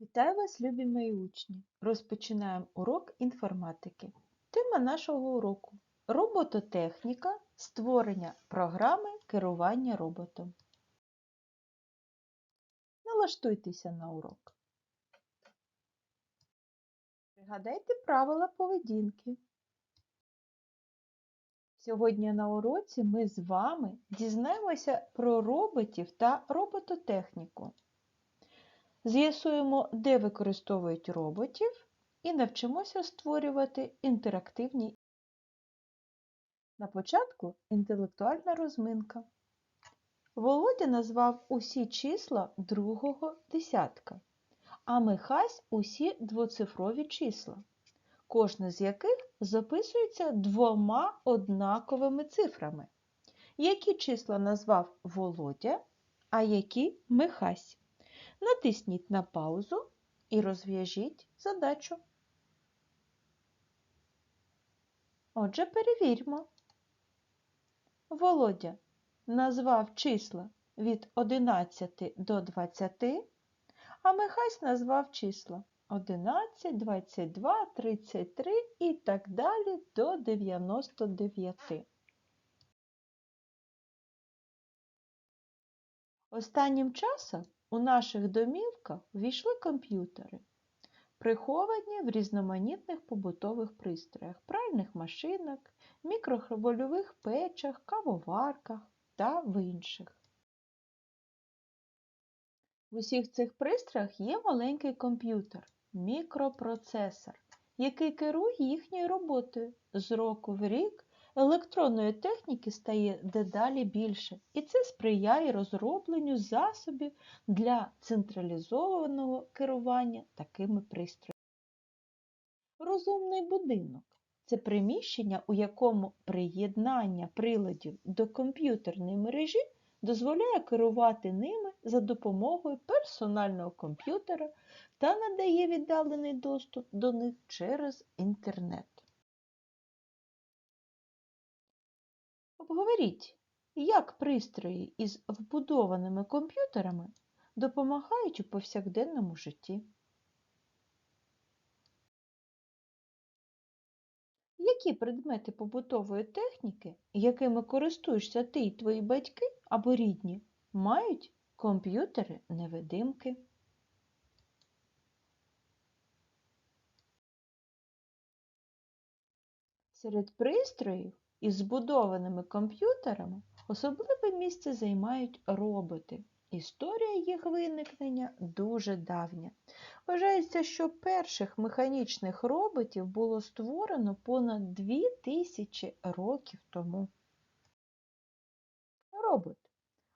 Вітаю вас, любі мої учні! Розпочинаємо урок інформатики. Тема нашого уроку робототехніка, створення програми керування роботом. Налаштуйтеся на урок. Пригадайте правила поведінки. Сьогодні на уроці ми з вами дізнаємося про роботів та робототехніку. З'ясуємо, де використовують роботів, і навчимося створювати інтерактивні. На початку інтелектуальна розминка. Володя назвав усі числа другого десятка, а Михась усі двоцифрові числа, кожне з яких записується двома однаковими цифрами. Які числа назвав Володя, а які Михась? Натисніть на паузу і розв'яжіть задачу. Отже, перевірмо. Володя назвав числа від 11 до 20, а Михась назвав числа 11, 22, 33 і так далі до 99. Останнім часом у наших домівках ввійшли комп'ютери, приховані в різноманітних побутових пристроях, пральних машинах, мікрохвильових печах, кавоварках та в інших. В усіх цих пристроях є маленький комп'ютер, мікропроцесор, який керує їхньою роботою. З року в рік електронної техніки стає дедалі більше, і це сприяє розробленню засобів для централізованого керування такими пристроями. Розумний будинок це приміщення, у якому приєднання приладів до комп'ютерної мережі дозволяє керувати ними за допомогою персонального комп'ютера та надає віддалений доступ до них через інтернет. Обговоріть, як пристрої із вбудованими комп'ютерами допомагають у повсякденному житті. Які предмети побутової техніки, якими користуєшся ти й твої батьки або рідні, мають комп'ютери-невидимки? Серед пристроїв із збудованими комп'ютерами особливе місце займають роботи. Історія їх виникнення дуже давня. Вважається, що перших механічних роботів було створено понад 2000 років тому. Робот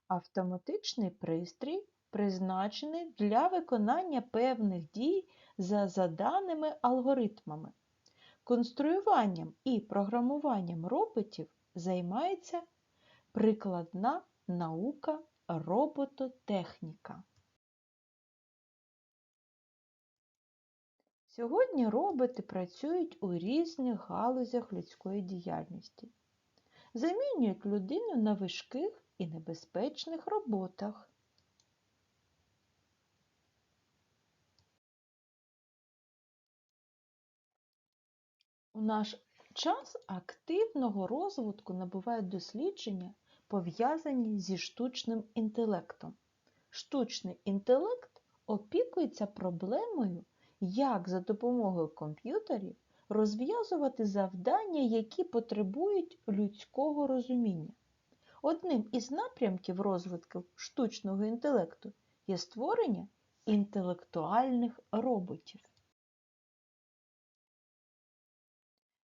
автоматичний пристрій, призначений для виконання певних дій за заданими алгоритмами. Конструюванням і програмуванням роботів займається прикладна наука робототехніка. Сьогодні роботи працюють у різних галузях людської діяльності, замінюють людину на важких і небезпечних роботах. У наш час активного розвитку набувають дослідження, пов'язані зі штучним інтелектом. Штучний інтелект опікується проблемою, як за допомогою комп'ютерів розв'язувати завдання, які потребують людського розуміння. Одним із напрямків розвитку штучного інтелекту є створення інтелектуальних роботів.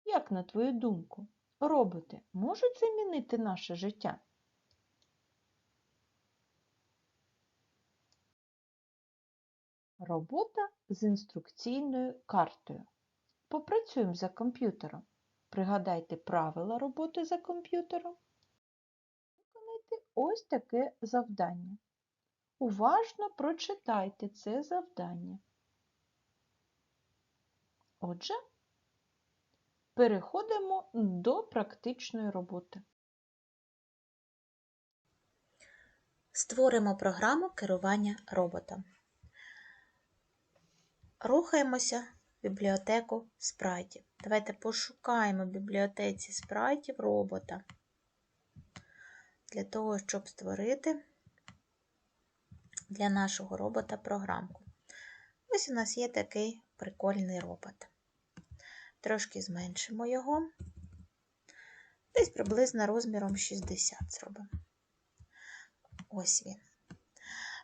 Як на твою думку, роботи можуть замінити наше життя? Робота з інструкційною картою. Попрацюємо за комп'ютером. Пригадайте правила роботи за комп'ютером. Виконайте ось таке завдання. Уважно прочитайте це завдання. Отже, переходимо до практичної роботи. Створимо програму керування роботом. Рухаємося в бібліотеку спрайтів. Давайте пошукаємо в бібліотеці спрайтів робота для того, щоб створити для нашого робота програмку. Ось у нас є такий прикольний робот. Трошки зменшимо його. Десь приблизно розміром 60 зробимо. Ось він.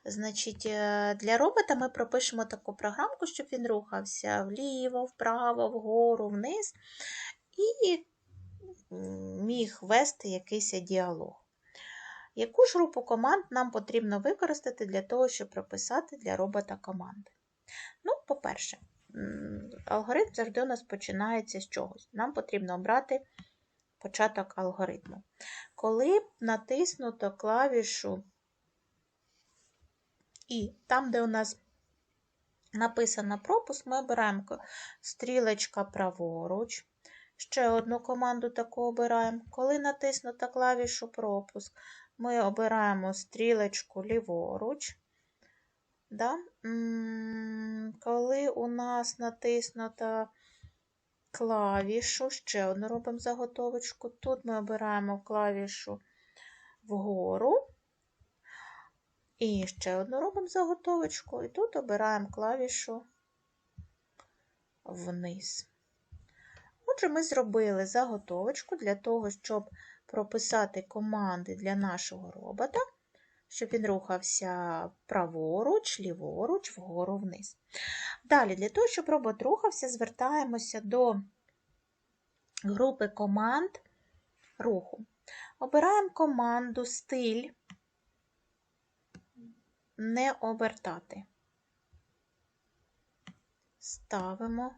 Значить, е, для робота ми пропишемо таку програмку, щоб він рухався вліво, вправо, вгору, вниз і міг вести якийсь діалог. Яку ж групу команд нам потрібно використати для того, щоб прописати для робота команди? Ну, по-перше, алгоритм завжди у нас починається з чогось. Нам потрібно обрати початок алгоритму. Коли натиснуто клавішу і там, де у нас написано пропуск, ми обираємо стрілочка праворуч. Ще одну команду таку обираємо. Коли натиснуто клавішу пропуск, ми обираємо стрілочку ліворуч. Да? Коли у нас натиснуто клавішу, ще одну робимо заготовочку. Тут ми обираємо клавішу вгору. І ще одну робимо заготовочку, і тут обираємо клавішу вниз. Отже, ми зробили заготовочку для того, щоб прописати команди для нашого робота, щоб він рухався праворуч, ліворуч, вгору вниз. Далі, для того, щоб робот рухався, звертаємося до групи команд руху. Обираємо команду стиль не обертати. Ставимо,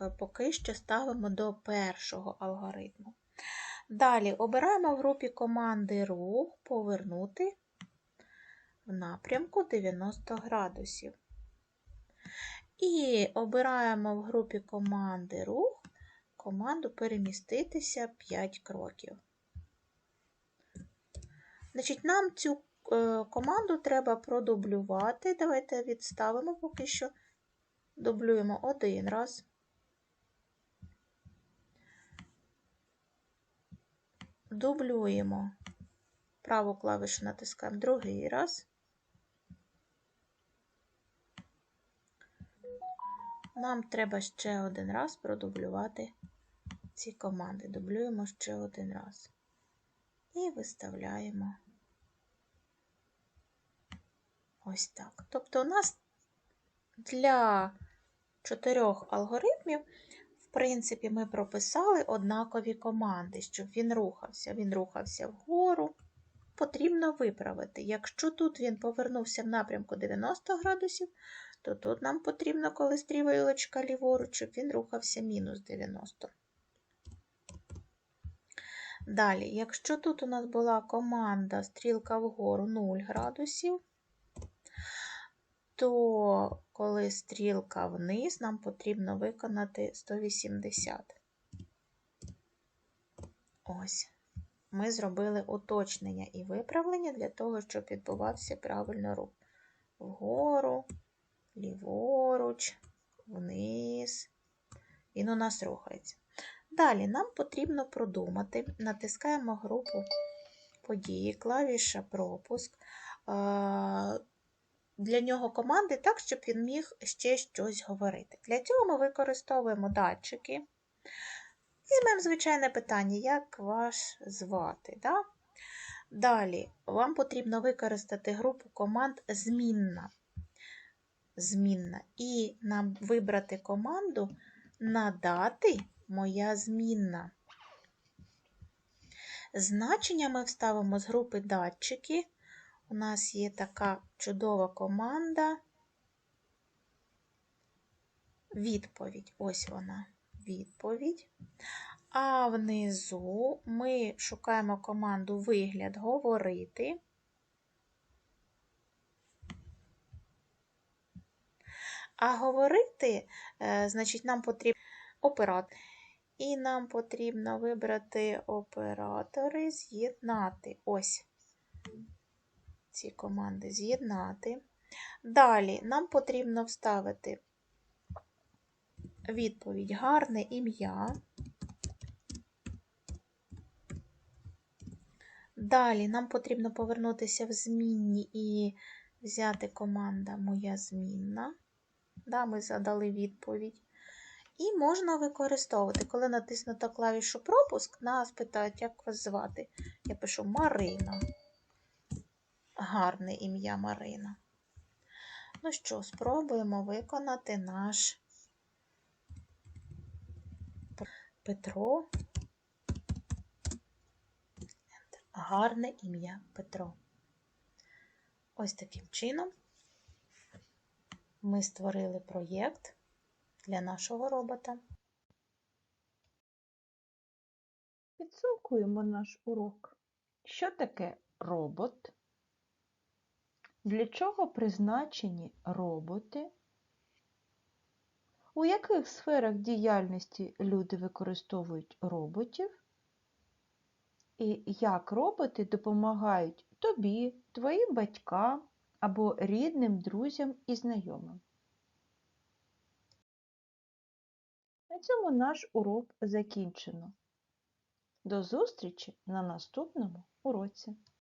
е, поки що ставимо до першого алгоритму. Далі обираємо в групі команди рух повернути в напрямку 90 градусів. І обираємо в групі команди рух команду переміститися 5 кроків. Значить, Нам цю Е, команду треба продублювати. Давайте відставимо поки що. Дублюємо один раз. Дублюємо праву клавішу натискаємо другий раз. Нам треба ще один раз продублювати ці команди. Дублюємо ще один раз. І виставляємо. Ось так. Тобто, у нас для чотирьох алгоритмів, в принципі, ми прописали однакові команди, щоб він рухався. Він рухався вгору. Потрібно виправити. Якщо тут він повернувся в напрямку 90 градусів, то тут нам потрібно, коли стрілочка ліворуч, щоб він рухався мінус 90. Далі, якщо тут у нас була команда стрілка вгору 0 градусів, то коли стрілка вниз, нам потрібно виконати 180. Ось. Ми зробили уточнення і виправлення для того, щоб відбувався правильно рух. Вгору, ліворуч, вниз. Він у нас рухається. Далі нам потрібно продумати, натискаємо групу події, клавіша пропуск для нього команди так, щоб він міг ще щось говорити. Для цього ми використовуємо датчики. Візьмемо звичайне питання, як вас звати. Да? Далі вам потрібно використати групу команд змінна. Змінна. І нам вибрати команду надати моя змінна. Значення ми вставимо з групи датчики у нас є така чудова команда. Відповідь. Ось вона, відповідь. А внизу ми шукаємо команду вигляд говорити. А говорити, е, значить, нам потрібно оператор. І нам потрібно вибрати оператори, з'єднати. Ось ці команди з'єднати. Далі нам потрібно вставити відповідь гарне ім'я. Далі нам потрібно повернутися в змінні і взяти команда Моя змінна. Да, ми задали відповідь. І можна використовувати, коли натиснуто клавішу пропуск, нас питають, як вас звати. Я пишу Марина. Гарне ім'я Марина. Ну що, спробуємо виконати наш Петро. Гарне ім'я Петро. Ось таким чином ми створили проєкт для нашого робота. Підсумкуємо наш урок. Що таке робот? Для чого призначені роботи? У яких сферах діяльності люди використовують роботів? І як роботи допомагають тобі, твоїм батькам або рідним, друзям і знайомим? На цьому наш урок закінчено. До зустрічі на наступному уроці.